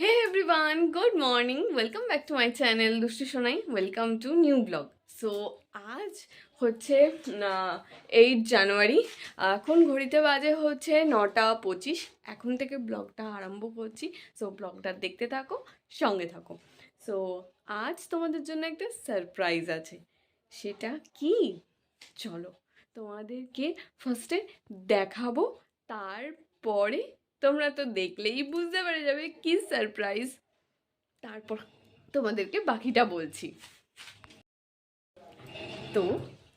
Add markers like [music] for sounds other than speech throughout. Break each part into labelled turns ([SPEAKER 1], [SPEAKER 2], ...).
[SPEAKER 1] Hey everyone good morning welcome back to my channel Dushtu Sonai welcome to new blog so আজ হচ্ছে eight জানুয়ারি এখন ঘড়িতে বাজে হচ্ছে নটা পঁচিশ। এখন থেকে ব্লগটা আরম্ভ করছি। সো ব্লগটা দেখতে থাকো, সঙ্গে থাকো। সো আজ তোমাদের জন্য একটা সারপ্রাইজ আছে। সেটা কি? চলো তোমাদেরকে ফার্স্টে দেখাবো। তারপরে তোমরা তো দেখলেই বুঝতে পেরে যাবে কি সারপ্রাইজ তারপর তোমাদেরকে বাকিটা বলছি। তো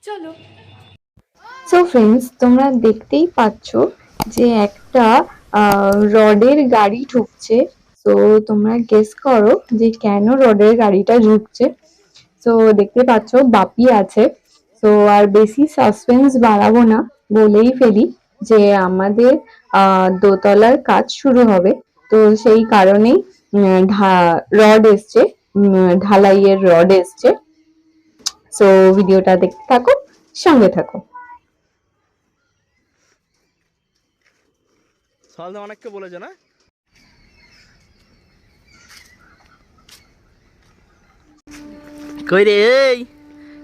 [SPEAKER 1] চলো।
[SPEAKER 2] সো ফ্রেন্ডস তোমরা দেখতেই পাচ্ছ যে একটা রডের গাড়ি ঢুকছে। তো তোমরা গেস করো যে কেন রডের গাড়িটা ঢুকছে। তো দেখতে পাচ্ছ বাপি আছে। তো আর বেশি সাসপেন্স বাড়াবো না বলেই ফেলি। যে আমাদের আহ, দোতলার কাজ শুরু হবে। তো সেই কারণেই রড এসছে ঢালাইয়ের রড এসছে। সো ভিডিওটা দেখতে থাকো সঙ্গে থাকো।
[SPEAKER 3] সকালতে অনেককে বলেছে না? কই রে এই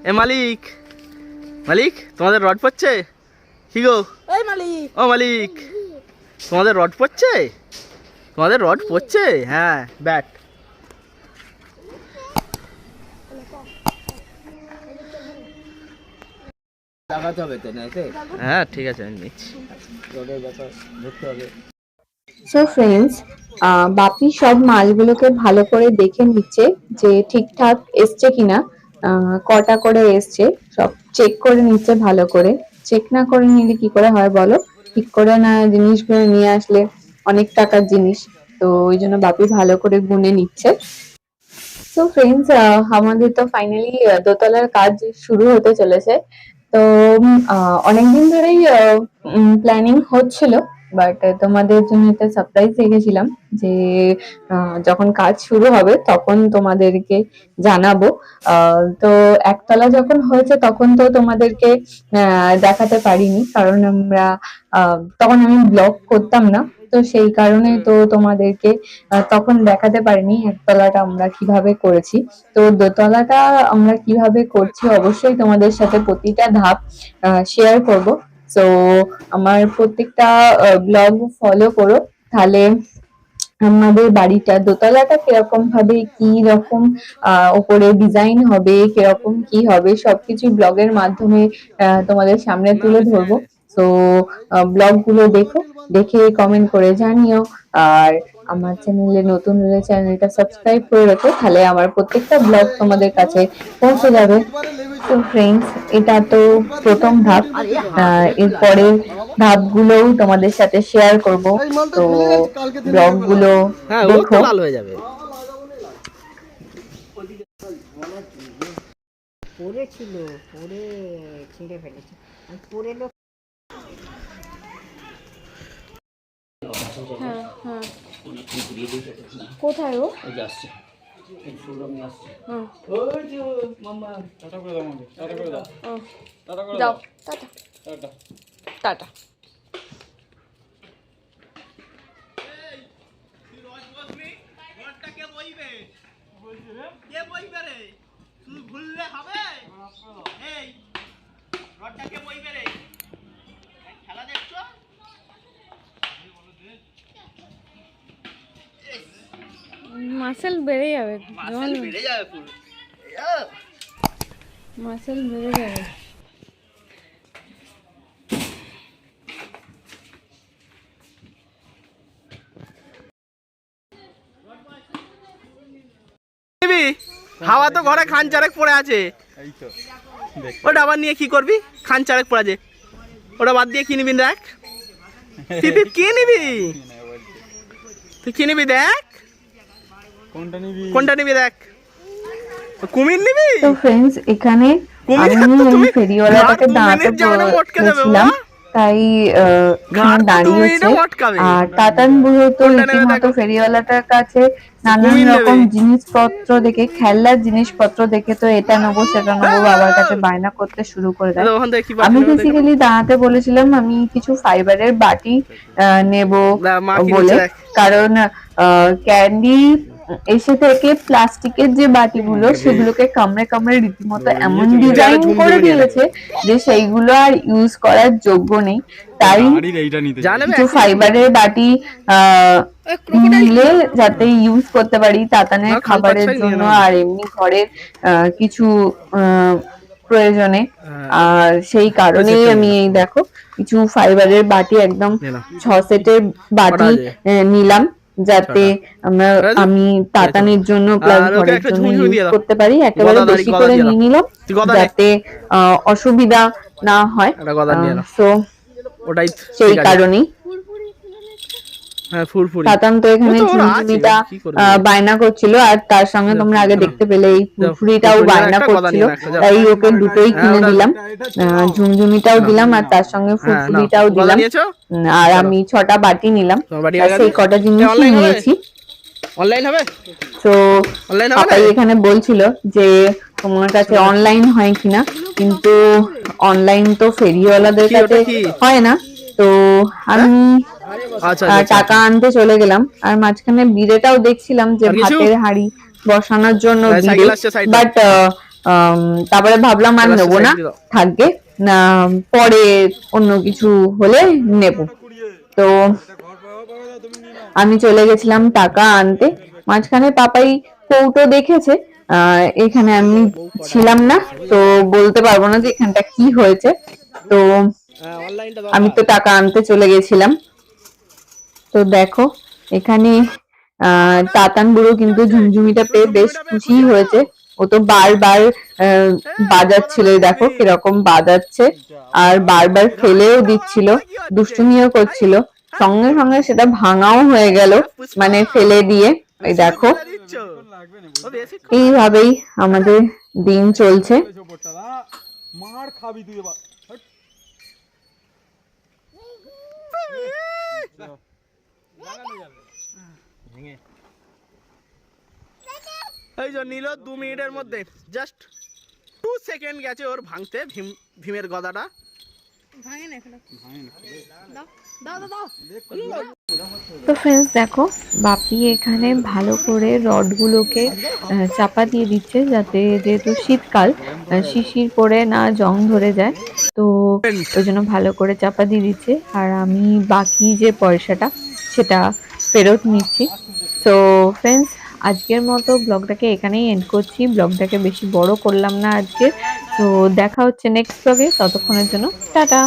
[SPEAKER 3] এ মালিক মালিক তোমাদের রড পড়ছে? কি গো? ও মালিক তোমাদের রড পড়ছে? তোমাদের রড পড়ছে? হ্যাঁ ব্যাট।
[SPEAKER 4] লাগাতে হবে তো নাইতে
[SPEAKER 3] হ্যাঁ ঠিক আছে আমি নিচ্ছি।
[SPEAKER 4] রোডের ব্যাপার ধরতে হবে।
[SPEAKER 2] সো ফ্রেন্ডস বাপি সব মালগুলোকে ভালো করে দেখে নিচ্ছে যে ঠিকঠাক এসছে কিনা। আহ, কটা করে এসছে সব চেক করে নিচ্ছে ভালো করে। চেক না করে নিলে কি করে হয় বলো? ঠিক করে না জিনিসগুলো নিয়ে আসলে অনেক টাকার জিনিস। তো ওই জন্য বাপি ভালো করে গুনে নিচ্ছে। তো ফ্রেন্ডস আমাদের তো ফাইনালি দোতলার কাজ শুরু হতে চলেছে। তো অনেকদিন ধরেই প্ল্যানিং হচ্ছিল। বাট তোমাদের জন্য একটা সারপ্রাইজ রেখেছিলাম যে যখন কাজ শুরু হবে তখন তোমাদেরকে জানাব। আহ, তো একতলা যখন হয়েছে তখন তো তোমাদেরকে দেখাতে পারিনি। কারণ আমরা আহ, তখন আমি ব্লগ করতাম না। তো সেই কারণে তো তোমাদেরকে তখন দেখাতে পারিনি একতলাটা আমরা কীভাবে করেছি। তো দোতলাটা আমরা কীভাবে করছি অবশ্যই তোমাদের সাথে প্রতিটা ধাপ শেয়ার করব। তো আমার প্রত্যেকটা ব্লগ ফলো করো। তাহলে আমাদের বাড়িটা, দোতলাটা কীরকম ভাবে কি রকম উপরে ডিজাইন হবে, কীরকম কি হবে, সবকিছু ব্লগের মাধ্যমে তোমাদের সামনে তুলে ধরবো। তো ব্লগগুলো দেখো, দেখে কমেন্ট করে জানিও। আর আমার চ্যানেলে নতুন হলে চ্যানেলটা সাবস্ক্রাইব করে রাখো তাহলে আমার প্রত্যেকটা ব্লগ তোমাদের কাছে পৌঁছে যাবে। তো ফ্রেন্ডস এটা তো প্রথম ধাপ এরপরে ধাপগুলোও তোমাদের সাথে শেয়ার করব। তো ব্লগগুলো
[SPEAKER 3] হ্যাঁ
[SPEAKER 2] দেখো।
[SPEAKER 3] লাল হয়ে যাবে।
[SPEAKER 5] পড়েছিল পড়ে ছিঁড়ে ফেলেছে। পড়ে লোক
[SPEAKER 1] হ্যাঁ হ্যাঁ। কোথায় ও?
[SPEAKER 4] ওই যে আসছে। এই সুরম আসছে।
[SPEAKER 1] হ্যাঁ
[SPEAKER 4] ওই যে মামা টাটা করে দাও আমাকে টাটা করে দাও।
[SPEAKER 1] ও,
[SPEAKER 4] টাটা করে
[SPEAKER 1] যাও টাটা। মাসেল বেড়ে যাবে
[SPEAKER 3] বেড়ে যাবে পুরো।
[SPEAKER 1] মাসেল বেড়ে যাবে।
[SPEAKER 3] নিবি হাওয়া তো ঘরে খান চারেক পড়ে আছে। ওটা আবার নিয়ে কি করবি? খান চারেক পড়ে আছে। ওটা বাদ দিয়ে কি নিবি দেখ? তুই তুই কি নিবি? তুই কি নিবি দেখ?
[SPEAKER 4] কোনটা নিবি?
[SPEAKER 3] কোনটা নিবি দেখ। কুমির নিবি?
[SPEAKER 2] তো ফ্রেন্ডস এখানে আমি [laughs]
[SPEAKER 3] তুমি
[SPEAKER 2] ফেরিওয়ালাটাকে দাঁড়াতে বলেছিলাম তাই দাঁড়িয়েছে। আর তাতান বুড়ো তো রীতিমতো ফেরিওয়ালাটার কাছে নানান রকম জিনিসপত্র দেখে খেলনার জিনিসপত্র দেখে তো এটা নেব সেটা নেব বাবার কাছে বায়না করতে শুরু করে দেয়। আমি বেসিক্যালি দাঁড়াতে বলেছিলাম আমি কিছু ফাইবারের বাটি আহ, নেব বলে। কারণ ক্যান্ডি এসে থেকে প্লাস্টিকের যে বাটিগুলো সেগুলোকে কামড়ে কামড়ে রীতিমতো এমন ডিজাইন করে দিয়েছে যে সেইগুলো আর ইউজ করার যোগ্য নেই। তাই কিছু ফাইবারের বাটি নিলে যাতে ইউজ করতে পারি তাতানের খাবারের জন্য আর এমনি ঘরের আহ, কিছু আহ, প্রয়োজনে।
[SPEAKER 3] হ্যাঁ।
[SPEAKER 2] আর সেই কারণেই আমি এই দেখো কিছু ফাইবারের বাটি একদম ছ সেটের বাটি নিলাম। যাতে আমরা আমি তাতানের জন্য প্লাস ঘরের জন্য ইউজ করতে পারি একেবারে বেশি করে নিয়ে নিলাম। যাতে আহ, অসুবিধা না হয়। তো
[SPEAKER 3] ওটাই
[SPEAKER 2] সেই কারণেই।
[SPEAKER 3] হ্যাঁ
[SPEAKER 2] তো এখানে বায়না করছিল আর তার সঙ্গে তোমরা আগে দেখতে পেলে এই ফুরফুরিটাও বায়না করছিল। তাই ওকে দুটোই
[SPEAKER 3] হ্যাঁ,
[SPEAKER 2] কিনে দিলাম। আহ, ঝুমঝুমিটাও দিলাম আর তার সঙ্গে
[SPEAKER 3] হ্যাঁ,
[SPEAKER 2] ফুরফুরিটাও দিলাম। আর আমি ছটা বাটি নিলাম।
[SPEAKER 3] হয়ে
[SPEAKER 2] সেই কটা
[SPEAKER 3] জিনিস
[SPEAKER 2] নিয়েছি।
[SPEAKER 3] অনলাইন হবে?
[SPEAKER 2] তো পাপাই এখানে বলছিল যে তোমার কাছে অনলাইন হয় কিনা। কিন্তু অনলাইন তো ফেরিওয়ালাদের কাছে হয় না। তো আমি টাকা আনতে চলে গেলাম। আর মাঝখানে বিড়েটাও দেখছিলাম যে ভাতের হাঁড়ি বসানোর জন্য। বাট তারপরে ভাবলাম আর নেব না। থাকবে। না পরে অন্য কিছু হলে নেব। তো আমি চলে গেছিলাম টাকা আনতে। মাঝখানে পাপাই কৌটো দেখেছে আহ, এখানে আমি ছিলাম না তো বলতে পারব না যে এখানটা কি হয়েছে। তো
[SPEAKER 3] হ্যাঁ
[SPEAKER 2] আমি তো টাকা আনতে চলে গেছিলাম। তো দেখো, এখানে তাতান বুড়ো কিন্তু ঝুমঝুমিটা পেয়ে বেশ খুশি হয়েছে। ও তো বারবার বাজাচ্ছিল দেখো কীরকম বাজাচ্ছে। আর বারবার ফেলেও দিচ্ছিল, দুষ্টুমিও করছিল। সঙ্গে সঙ্গে সেটা ভাঙাও হয়ে গেল মানে ফেলে দিয়ে, এই দেখো। এইভাবেই আমাদের দিন চলছে।
[SPEAKER 4] মার খাবি তুই
[SPEAKER 3] এই যে নিল দু মিনিটের মধ্যে। জাস্ট টু সেকেন্ড গেছে ওর ভাঙতে ভীম ভীমের গদাটা।
[SPEAKER 2] তো ফ্রেন্ডস দেখো বাপি এখানে ভালো করে রডগুলোকে আহ, চাপা দিয়ে দিচ্ছে যাতে যেহেতু শীতকাল শিশির পরে না জং ধরে যায় তো ওই জন্য ভালো করে চাপা দিয়ে দিচ্ছে। আর আমি বাকি যে পয়সাটা সেটা ফেরত নিচ্ছি। সো ফ্রেন্ডস আজকের মতো ব্লগটাকে এখানেই এন্ড করছি। ব্লগটাকে বেশি বড় করলাম না আজকে। তো দেখা হচ্ছে নেক্সট ব্লগে ততক্ষণের জন্য, টাটা!